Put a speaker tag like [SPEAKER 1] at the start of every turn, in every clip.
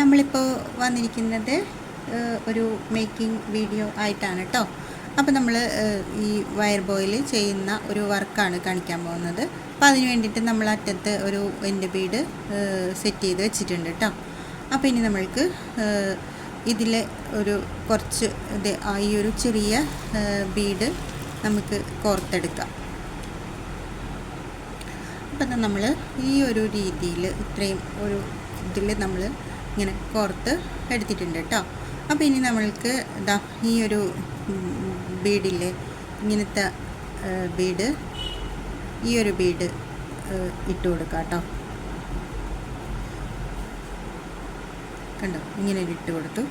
[SPEAKER 1] നമ്മളിപ്പോൾ വന്നിരിക്കുന്നത് ഒരു മേക്കിംഗ് വീഡിയോ ആയിട്ടാണ് കേട്ടോ അപ്പോൾ നമ്മൾ ഈ വയർ ബോയിൽ ചെയ്യുന്ന ഒരു വർക്കാണ് കാണിക്കാൻ പോകുന്നത്. അപ്പോൾ അതിന് വേണ്ടിയിട്ട് നമ്മൾ അറ്റത്ത് ഒരു എന്റെ വീട് സെറ്റ് ചെയ്ത് വെച്ചിട്ടുണ്ട് കേട്ടോ അപ്പോൾ ഇനി നമ്മൾക്ക് ഇതിൽ ഒരു കുറച്ച് ഇത് ഈ ഒരു ചെറിയ ബീഡ് നമുക്ക് കോർത്തെടുക്കാം. അപ്പം നമ്മൾ ഈ ഒരു രീതിയിൽ ഇത്രയും ഒരു ഇതിൽ നമ്മൾ ഇങ്ങനെ കോർത്ത് എടുത്തിട്ടുണ്ട് കേട്ടോ അപ്പോൾ ഇനി നമ്മൾക്ക് ഇതാ ഈ ഒരു ബീഡില്ലേ ഇങ്ങനത്തെ ബീഡ് ഈ ഒരു ബീഡ് ഇട്ട് കൊടുക്കാം കേട്ടോ കണ്ടോ? ഇങ്ങനെ ഇട്ട് കൊടുത്തു.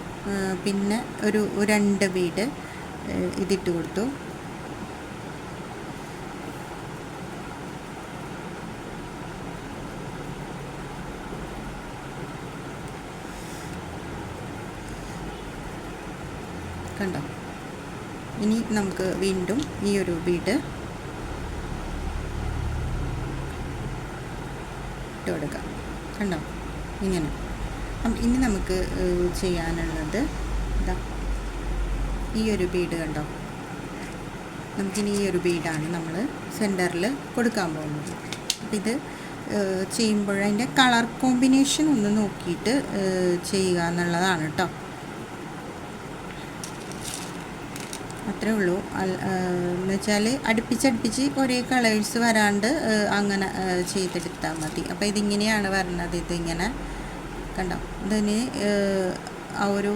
[SPEAKER 1] പിന്നെ ഒരു രണ്ട് ബീഡ് ഇതിട്ട് കൊടുത്തു. കണ്ടോ? ഇനി നമുക്ക് വീണ്ടും ഈ ഒരു ബീഡ് ഇട്ട് കൊടുക്കാം കണ്ടോ? ഇങ്ങനെ. ഇനി നമുക്ക് ചെയ്യാനുള്ളത് ഇതാ. ഈ ഒരു ബീഡ് കണ്ടോ? നമുക്കിനി ഈ ഒരു ബീഡാണ് നമ്മൾ സെന്ററിൽ കൊടുക്കാൻ പോകുന്നത്. അപ്പം ഇത് ചെയ്യുമ്പോൾ അതിന്റെ കളർ കോമ്പിനേഷൻ ഒന്ന് നോക്കിയിട്ട് ചെയ്യുക എന്നുള്ളതാണ് കേട്ടോ. അത്രേ ഉള്ളൂ. എന്ന് വെച്ചാൽ അടുപ്പിച്ചടുപ്പിച്ച് ഒരേ കളേഴ്സ് വരാണ്ട് അങ്ങനെ ചെയ്തെടുത്താൽ മതി. അപ്പോൾ ഇതിങ്ങനെയാണ് വരണത് ഇതിങ്ങനെ. കണ്ടോ? ഇതിന് ആ, ഒരു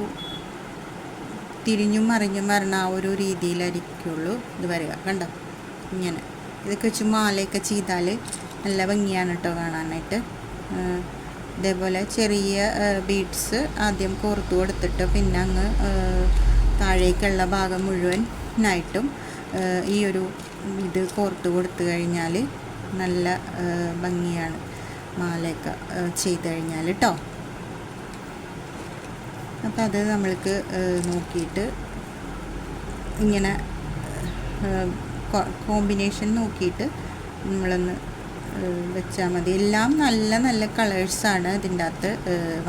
[SPEAKER 1] തിരിഞ്ഞും മറിഞ്ഞും വരണ ആ ഒരു രീതിയിലായിരിക്കുള്ളൂ ഇത് വരിക. കണ്ടോ? ഇങ്ങനെ. ഇതൊക്കെ വെച്ച് മാലയൊക്കെ ചെയ്താൽ നല്ല ഭംഗിയാണ് കേട്ടോ കാണാനായിട്ട്. ഇതേപോലെ ചെറിയ ബീഡ്സ് ആദ്യം കോർത്തു കൊടുത്തിട്ട് പിന്നെ അങ്ങ് താഴേക്കുള്ള ഭാഗം മുഴുവനായിട്ടും ഈ ഒരു ഇത് കോർത്ത് കൊടുത്തു കഴിഞ്ഞാൽ നല്ല ഭംഗിയാണ് മാലയൊക്കെ ചെയ്ത് കഴിഞ്ഞാൽ കേട്ടോ അപ്പം അത് നമ്മൾക്ക് നോക്കിയിട്ട് ഇങ്ങനെ കോമ്പിനേഷൻ നോക്കിയിട്ട് നമ്മളൊന്ന് വെച്ചാൽ മതി. എല്ലാം നല്ല നല്ല കളേഴ്സാണ് ഇതിന്റെ അകത്ത്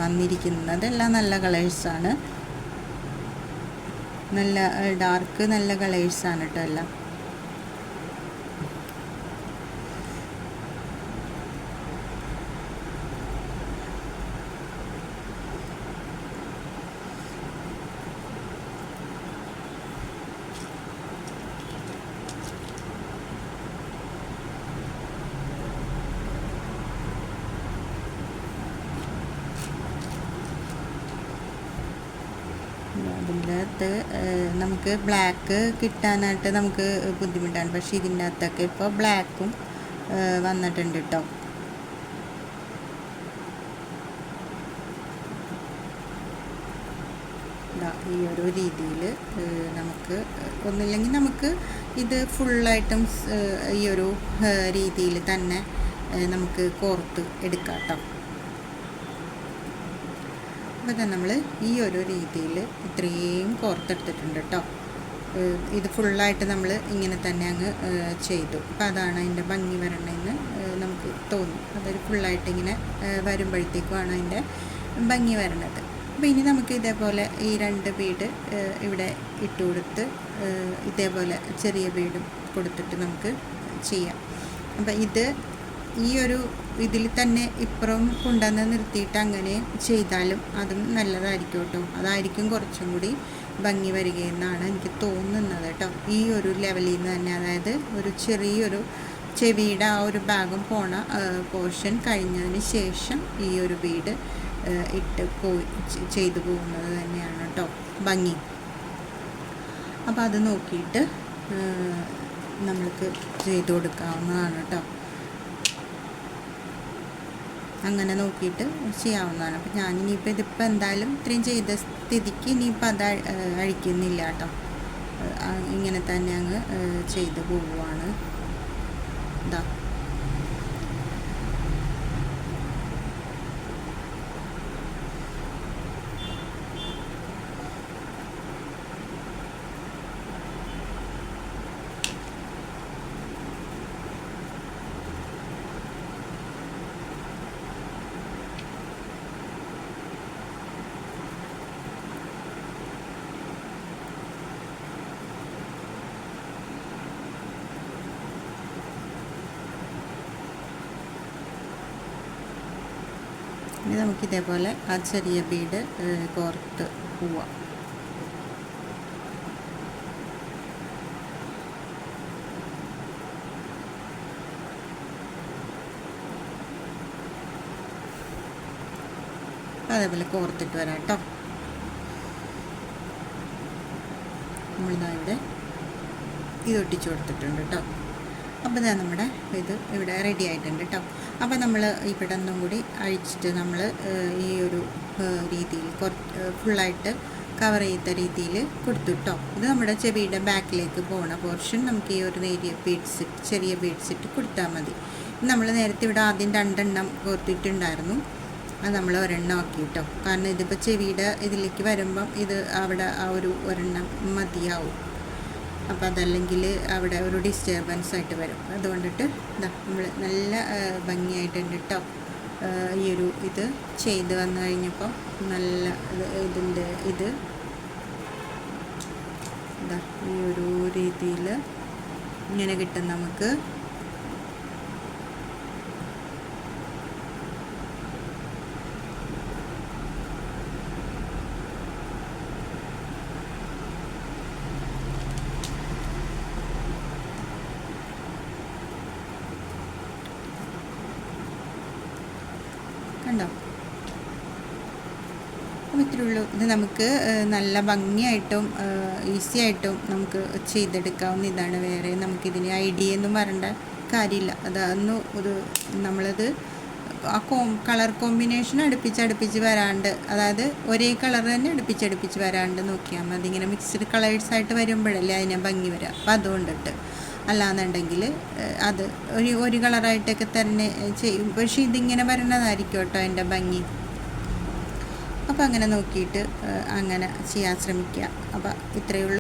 [SPEAKER 1] വന്നിരിക്കുന്നത്. എല്ലാം നല്ല കളേഴ്സാണ്. നല്ല ഡാർക്ക് നല്ല കളേഴ്സാണ് കേട്ടോ എല്ലാം. അതിന്റെ നമുക്ക് ബ്ലാക്ക് കിട്ടാനായിട്ട് നമുക്ക് ബുദ്ധിമുട്ടാണ്. പക്ഷേ ഇതിന്റെ അകത്തൊക്കെ ഇപ്പോൾ ബ്ലാക്കും വന്നിട്ടുണ്ട് കേട്ടോ ഈ ഒരു രീതിയിൽ നമുക്ക് ഒന്നില്ലെങ്കിൽ നമുക്ക് ഇത് ഫുൾ ഫുള്ളായിട്ടും ഈ ഒരു രീതിയിൽ തന്നെ നമുക്ക് കോർത്ത് എടുക്കാം കേട്ടോ അപ്പോൾ നമ്മൾ ഈ ഒരു രീതിയിൽ ഇത്രയും കോർത്തെടുത്തിട്ടുണ്ട് കേട്ടോ ഇത് ഫുള്ളായിട്ട് നമ്മൾ ഇങ്ങനെ തന്നെ അങ്ങ് ചെയ്തു. അപ്പോൾ അതാണ് അതിന്റെ ഭംഗി വരണമെന്ന് നമുക്ക് തോന്നും. അതൊരു ഫുള്ളായിട്ട് ഇങ്ങനെ വരുമ്പോഴത്തേക്കുമാണ് അതിന്റെ ഭംഗി വരണത്. അപ്പോൾ ഇനി നമുക്ക് ഇതേപോലെ ഈ രണ്ട് വീട് ഇവിടെ ഇട്ട് കൊടുത്ത് ഇതേപോലെ ചെറിയ വീടും കൊടുത്തിട്ട് നമുക്ക് ചെയ്യാം. അപ്പോൾ ഇത് ഈ ഒരു ഇതിൽ തന്നെ ഇപ്പുറം കൊണ്ടുവന്ന് നിർത്തിയിട്ട് അങ്ങനെ ചെയ്താലും അതും നല്ലതായിരിക്കും കേട്ടോ. അതായിരിക്കും കുറച്ചും കൂടി ഭംഗി വരികയെന്നാണ് എനിക്ക് തോന്നുന്നത് കേട്ടോ. ഈ ഒരു ലെവലിൽ നിന്ന് തന്നെ അതായത് ഒരു ചെറിയൊരു ചെവിയുടെ ആ ഒരു ഭാഗം പോണ പോർഷൻ കഴിഞ്ഞതിന് ശേഷം ഈ ഒരു വീട് ഇട്ട് പോയി ചെയ്തു പോകുന്നത് തന്നെയാണ് കേട്ടോ. ഭംഗി. അപ്പോൾ അത് നോക്കിയിട്ട് നമ്മൾക്ക് ചെയ്തു കൊടുക്കാവുന്നതാണ് കേട്ടോ. അങ്ങനെ നോക്കിയിട്ട് ചെയ്യാവുന്നതാണ്. അപ്പം ഞാനിനിയിപ്പോൾ ഇതിപ്പോൾ എന്തായാലും ഇത്രയും ചെയ്ത സ്ഥിതിക്ക് ഇനിയിപ്പോൾ അത് അഴ- അഴിക്കുന്നില്ല കേട്ടോ. ഇങ്ങനെ തന്നെ അങ്ങ് ചെയ്ത് പോവുകയാണ് ഇതാ ഇനി നമുക്ക് ഇതേപോലെ ആ ചെറിയ ബീഡ് കോർത്ത് പോവാം. അതേപോലെ കോർത്തിട്ട് വരാം കേട്ടോ നമ്മളിതാ ഇവിടെ ഇത് ഒട്ടിച്ചു കൊടുത്തിട്ടുണ്ട് കേട്ടോ അപ്പോൾ ഇതാ നമ്മുടെ ഇത് ഇവിടെ റെഡി ആയിട്ടുണ്ട് കേട്ടോ അപ്പോൾ നമ്മൾ ഇവിടെ ഒന്നും കൂടി അഴിച്ചിട്ട് നമ്മൾ ഈ ഒരു രീതിയിൽ കുറച്ച് ഫുള്ളായിട്ട് കവർ ചെയ്ത രീതിയിൽ കൊടുത്തു കേട്ടോ ഇത് നമ്മുടെ ചെവിയുടെ ബാക്കിലേക്ക് പോണ പോർഷൻ നമുക്ക് ഈ ഒരു നേരിയ ബീഡ്സ് ചെറിയ ബീഡ്സ് ഇട്ട് കൊടുത്താൽ മതി. നമ്മൾ നേരത്തെ ഇവിടെ ആദ്യം രണ്ടെണ്ണം കോർത്തിട്ടുണ്ടായിരുന്നു. അത് നമ്മൾ ഒരെണ്ണം ആക്കി കേട്ടോ കാരണം ഇതിപ്പോൾ ചെവിയുടെ ഇതിലേക്ക് വരുമ്പം ഇത് അവിടെ ആ ഒരു ഒരെണ്ണം മതിയാവും. അപ്പോൾ അതല്ലെങ്കിൽ അവിടെ ഒരു ഡിസ്റ്റർബൻസ് ആയിട്ട് വരും. അതുകൊണ്ടിട്ട് നമ്മൾ നല്ല ഭംഗിയായിട്ട് ഭംഗിയായിട്ടുണ്ട് കേട്ടോ ഈ ഒരു ഇത് ചെയ്ത് വന്നു കഴിഞ്ഞപ്പോൾ നല്ല ഇത് ഇതിന്റെ ഇത് ഇതാ ഈ ഒരു രീതിയിൽ ഇങ്ങനെ കിട്ടും നമുക്ക്. കണ്ടോ? അപ്പോൾ ഇത്രയേ ഉള്ളൂ ഇത് നമുക്ക് നല്ല ഭംഗിയായിട്ടും ഈസി ആയിട്ടും നമുക്ക് ചെയ്തെടുക്കാവുന്ന ഇതാണ്. വേറെ നമുക്കിതിന് ഐഡിയ ഒന്നും വരേണ്ട കാര്യമില്ല. അതൊന്ന് ഒരു നമ്മളത് ആ കോം കളർ കോമ്പിനേഷൻ അടുപ്പിച്ച് അടുപ്പിച്ച് വരാണ്ട് അതായത് ഒരേ കളർ തന്നെ അടുപ്പിച്ചടുപ്പിച്ച് വരാണ്ട് നോക്കിയാൽ മതി. ഇങ്ങനെ മിക്സ്ഡ് കളേഴ്സ് ആയിട്ട് വരുമ്പോഴല്ലേ അതിനെ ഭംഗി വരിക. അപ്പോൾ അതുകൊണ്ടിട്ട്. അല്ലാന്നുണ്ടെങ്കിൽ അത് ഒരു ഒരു കളറായിട്ടൊക്കെ തന്നെ ചെയ്യും. പക്ഷേ ഇതിങ്ങനെ വരണതായിരിക്കും കേട്ടോ എന്റെ ഭംഗി. അപ്പോൾ അങ്ങനെ നോക്കിയിട്ട് അങ്ങനെ ചെയ്യാൻ ശ്രമിക്കുക. അപ്പോൾ ഇത്രയേ ഉള്ളൂ.